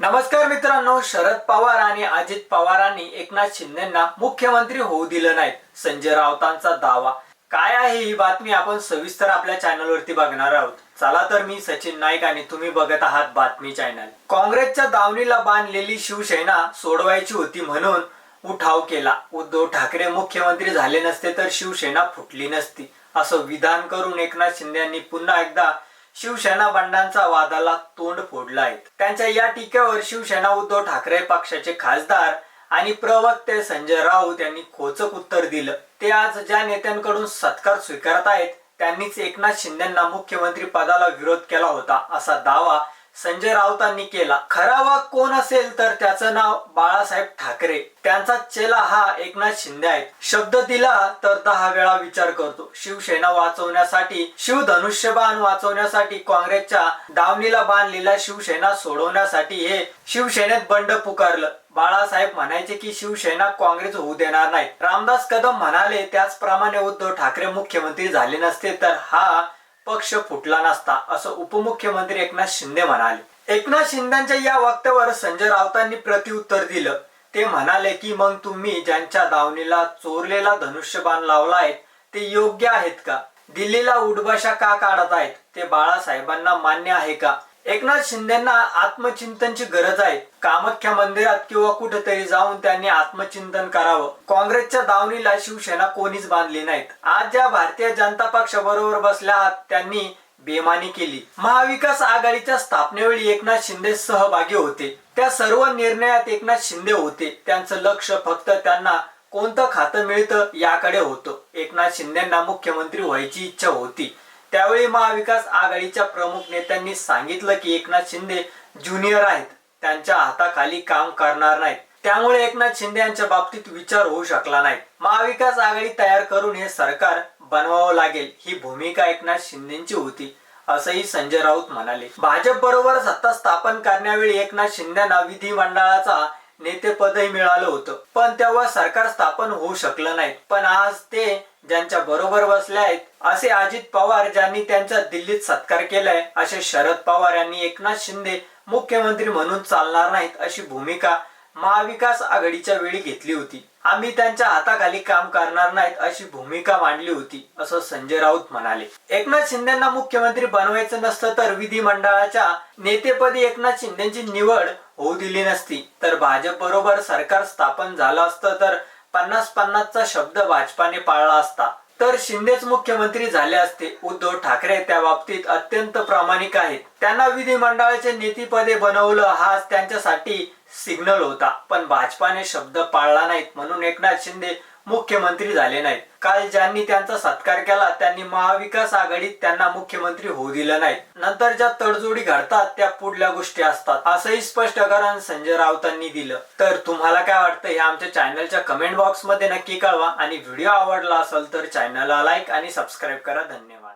नमस्कार मित्रांनो शरद पवार आणि अजित पवारांनी एकनाथ शिंदेना मुख्यमंत्री होऊ दिलं नाही. संजय राऊतांचा दावा. काय आहे ही बातमी आपण सविस्तर आपल्या चॅनलवरती बघणार आहोत. चला तर मी सचिन नाईक आणि तुम्ही बघत आहात बातमी चॅनल. काँग्रेसच्या दावणीला बांधलेली शिवसेना सोडवायची होती म्हणून उठाव केला. उद्धव ठाकरे मुख्यमंत्री झाले नसते तर शिवसेना फुटली नसती. असं विधान करून एकनाथ शिंदे यांनी पुन्हा एकदा शिवसेना बंडांचा वादाला तोंड फोडलं आहे त्यांच्या या टीकेवर शिवसेना उद्धव ठाकरे पक्षाचे खासदार आणि प्रवक्ते संजय राऊत यांनी खोचक उत्तर दिलं. ते आज ज्या नेत्यांकडून सत्कार स्वीकारत आहेत त्यांनीच एकनाथ शिंदेना मुख्यमंत्री पदाला विरोध केला होता असा दावा संजय राऊतांनी केला. खरा वाघ कोण असेल तर त्याचं नाव बाळासाहेब ठाकरे. त्यांचा चेला हा एकनाथ शिंदे आहे शब्द दिला तर दहा वेळा विचार करतो. शिवसेना वाचवण्यासाठी शिवधनुष्यबाण वाचवण्यासाठी काँग्रेसच्या दावणीला बांधलेला शिवसेना सोडवण्यासाठी हे शिवसेनेत बंड पुकारलं. बाळासाहेब म्हणायचे की शिवसेना काँग्रेस होऊ देणार नाही. रामदास कदम म्हणाले त्याचप्रमाणे उद्धव ठाकरे मुख्यमंत्री झाले नसते तर हा पक्ष फुटला नसता असं उपमुख्यमंत्री एकनाथ शिंदे म्हणाले. एकनाथ शिंदेच्या या वक्त्यावर संजय राऊतांनी प्रत्युत्तर दिलं. ते म्हणाले की मग तुम्ही ज्यांच्या दावणीला चोरलेला धनुष्यबाण लावलाय ते योग्य आहेत का? दिल्लीला उडभाषा का काढत आहेत ते बाळासाहेबांना मान्य आहे का? एकनाथ शिंदेना आत्मचिंतनची गरज आहे. कामाख्या मंदिरात किंवा कुठेतरी जाऊन त्यांनी आत्मचिंतन करावं. काँग्रेसच्या दावणीला शिवसेना कोणीच बांधली नाहीत. आज ज्या भारतीय जनता पक्षाबरोबर बसल्या आहात त्यांनी बेमानी केली. महाविकास आघाडीच्या स्थापनेवेळी एकनाथ शिंदे सहभागी होते. त्या सर्व निर्णयात एकनाथ शिंदे होते. त्यांचं लक्ष फक्त त्यांना कोणतं खातं मिळतं याकडे होतं. एकनाथ शिंदेना मुख्यमंत्री व्हायची इच्छा होती. त्यावेळी महाविकास आघाडीच्या प्रमुख नेत्यांनी सांगितलं की एकनाथ शिंदे ज्युनियर आहेत. त्यांच्या हाताखाली काम करणार नाहीत. त्यामुळे एकनाथ शिंदे यांच्या बाबतीत विचार होऊ शकला नाही. महाविकास आघाडी तयार करून हे सरकार बनवावं लागेल. ही भूमिका एकनाथ शिंदेची होती असंही संजय राऊत म्हणाले. भाजप बरोबर सत्ता स्थापन करण्यावेळी एकनाथ शिंदेना विधिमंडळाचा नेतेपदही मिळालं होतं. पण तेव्हा सरकार स्थापन होऊ शकलं नाही. पण आज ते ज्यांच्या बरोबर बसले आहेत असे अजित पवार ज्यांनी त्यांचा दिल्लीत सत्कार केलाय असे शरद पवार यांनी एकनाथ शिंदे मुख्यमंत्री म्हणून चालणार नाहीत अशी भूमिका महाविकास आघाडीच्या वेळी घेतली होती. आम्ही त्यांच्या हाताखाली काम करणार नाहीत अशी भूमिका मांडली होती असं संजय राऊत म्हणाले. एकनाथ शिंदेना मुख्यमंत्री बनवायचं नसतं तर विधिमंडळाच्या नेतेपदी एकनाथ शिंदेची निवड होऊ दिली नसती. तर भाजप बरोबर सरकार स्थापन झालं असतं तर पन्नास पन्नासचा शब्द भाजपाने पाळला असता. तर शिंदेच मुख्यमंत्री झाले असते. उद्धव ठाकरे त्या बाबतीत अत्यंत प्रामाणिक आहेत. त्यांना विधिमंडळाचे नेतेपदे बनवलं हा त्यांच्यासाठी सिग्नल होता. पण भाजपाने शब्द पाळला नाहीत म्हणून एकनाथ शिंदे मुख्यमंत्री झाले नाहीत. काल ज्यांनी त्यांचा सत्कार केला त्यांनी महाविकास आघाडीत त्यांना मुख्यमंत्री होऊ दिलं नाही. नंतर ज्या तडजोडी घडतात त्या पुढल्या गोष्टी असतात. असंही स्पष्टीकरण संजय राऊतांनी दिलं. तर तुम्हाला काय वाटतं? हे आमच्या चॅनलच्या कमेंट बॉक्समध्ये नक्की कळवा. आणि व्हिडिओ आवडला असेल तर चॅनलला लाईक आणि सबस्क्राईब करा. धन्यवाद.